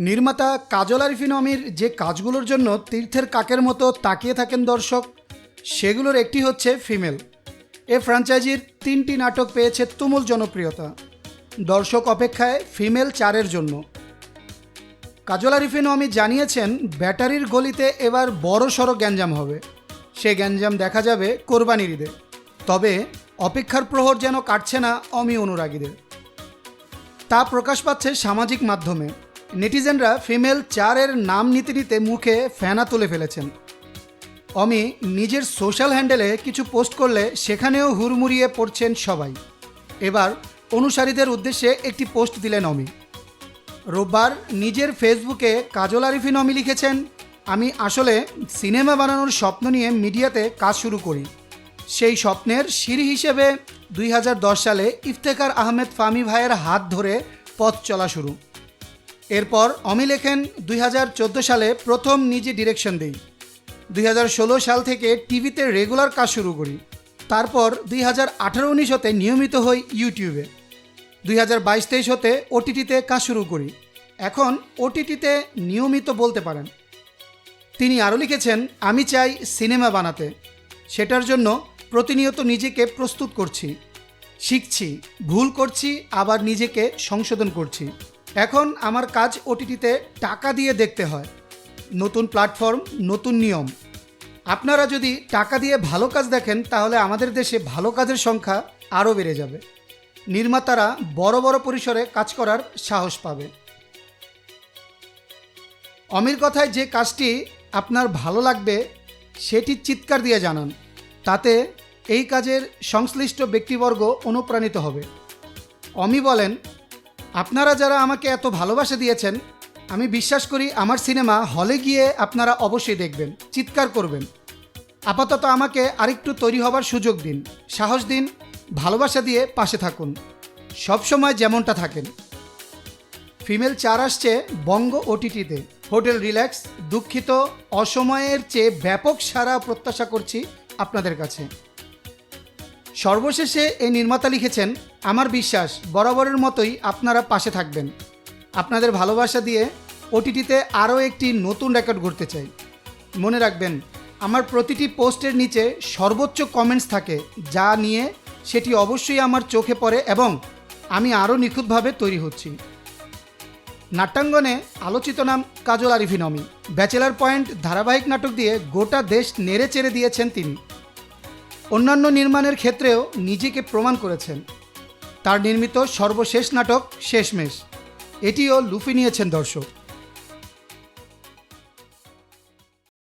নির্মাতা কাজল আরিফিন অমির যে কাজগুলোর জন্য তীর্থের কাকের মতো তাকিয়ে থাকেন দর্শক, সেগুলোর একটি হচ্ছে ফিমেল। এ ফ্র্যাঞ্চাইজির তিনটি নাটক পেয়েছে তুমুল জনপ্রিয়তা। দর্শক অপেক্ষায় ফিমেল চারের জন্য। কাজল আরিফিন অমি জানিয়েছেন, ব্যাটারির গলিতে এবার বড় সড়ো গ্যাঞ্জাম হবে। সে গ্যাঞ্জাম দেখা যাবে কোরবানির ঈদে। তবে অপেক্ষার প্রহর যেন কাটছে না অমি অনুরাগীদের। তা প্রকাশ পাচ্ছে সামাজিক মাধ্যমে। নেটিজেনরা ফিমেল চারের নাম নিতে নিতে মুখে ফেনা তুলে ফেলেছেন। অমি নিজের সোশ্যাল হ্যান্ডেলে কিছু পোস্ট করলে সেখানেও হুড়মুড়িয়ে পড়ছেন সবাই। এবার অনুসারীদের উদ্দেশ্যে একটি পোস্ট দিলেন অমি। রোববার নিজের ফেসবুকে কাজল আরিফিন অমি লিখেছেন, আমি আসলে সিনেমা বানানোর স্বপ্ন নিয়ে মিডিয়াতে কাজ শুরু করি। সেই স্বপ্নের সিঁড়ি হিসেবে দুই হাজার দশ সালে ইফতেখার আহমেদ ফামি ভাইয়ের হাত ধরে পথ চলা শুরু। এরপর অমি লেখেন দুই হাজার চোদ্দ সালে প্রথম নিজে ডিরেকশন দেই। দুই হাজার ষোলো সাল থেকে টিভিতে রেগুলার কাজ শুরু করি। তারপর দুই হাজার আঠারো উনিশ হতে নিয়মিত হই ইউটিউবে। দুই হাজার বাইশ তেইশ হতে ওটিটিতে কাজ শুরু করি। এখন ওটিটিতে নিয়মিত বলতে পারেন। তিনি আরও লিখেছেন, আমি চাই সিনেমা বানাতে। সেটার জন্য প্রতিনিয়ত নিজেকে প্রস্তুত করছি। শিখছি, ভুল করছি, আবার নিজেকে সংশোধন করছি। এখন আমার কাজ ওটিটিতে টাকা দিয়ে দেখতে হয়। নতুন প্ল্যাটফর্ম, নতুন নিয়ম। আপনারা যদি টাকা দিয়ে ভালো কাজ দেখেন, তাহলে আমাদের দেশে ভালো কাজের সংখ্যা আরও বেড়ে যাবে। নির্মাতারা বড় বড় পরিসরে কাজ করার সাহস পাবে। অমির কথায় যে কাজটি আপনার ভালো লাগবে, সেটি চিৎকার দিয়ে জানান। তাতে এই কাজের সংশ্লিষ্ট ব্যক্তিবর্গ অনুপ্রাণিত হবে। অমি বলেন আপনারা যারা আমাকে এত ভালোবাসা দিয়েছেন, আমি বিশ্বাস করি আমার সিনেমা হলে গিয়ে আপনারা অবশ্যই দেখবেন, চিৎকার করবেন। আপাতত আমাকে আরেকটু তৈরি হবার সুযোগ দিন, সাহস দিন, ভালোবাসা দিয়ে পাশে থাকুন। সবসময় যেমনটা থাকেন। ফিমেল চার আসছে বঙ্গ ওটিটিতে। হোটেল রিল্যাক্স, দুঃখিত, অসময়ের চেয়ে ব্যাপক সারা প্রত্যাশা করছি আপনাদের কাছে। সর্বশেষে এই নির্মাতা লিখেছেন, আমার বিশ্বাস, বরাবরের মতোই আপনারা পাশে থাকবেন। আপনাদের ভালোবাসা দিয়ে ওটিটিতে আরও একটি নতুন রেকর্ড গড়তে চাই। মনে রাখবেন, আমার প্রতিটি পোস্টের নিচে সর্বোচ্চ কমেন্টস থাকে, যা নিয়ে সেটি অবশ্যই আমার চোখে পড়ে এবং আমি আরও নিখুঁতভাবে তৈরি হচ্ছি। নাট্যাঙ্গনে আলোচিত নাম কাজল আরিফিন অমি ব্যাচেলার পয়েন্ট ধারাবাহিক নাটক দিয়ে গোটা দেশ নেড়ে চেড়ে দিয়েছেন তিনি। অন্যান্য নির্মাণের ক্ষেত্রেও নিজেকে প্রমাণ করেছেন। তার নির্মিত সর্বশেষ নাটক শেষমেশ। এটিও লুফি নিয়েছেন দর্শক।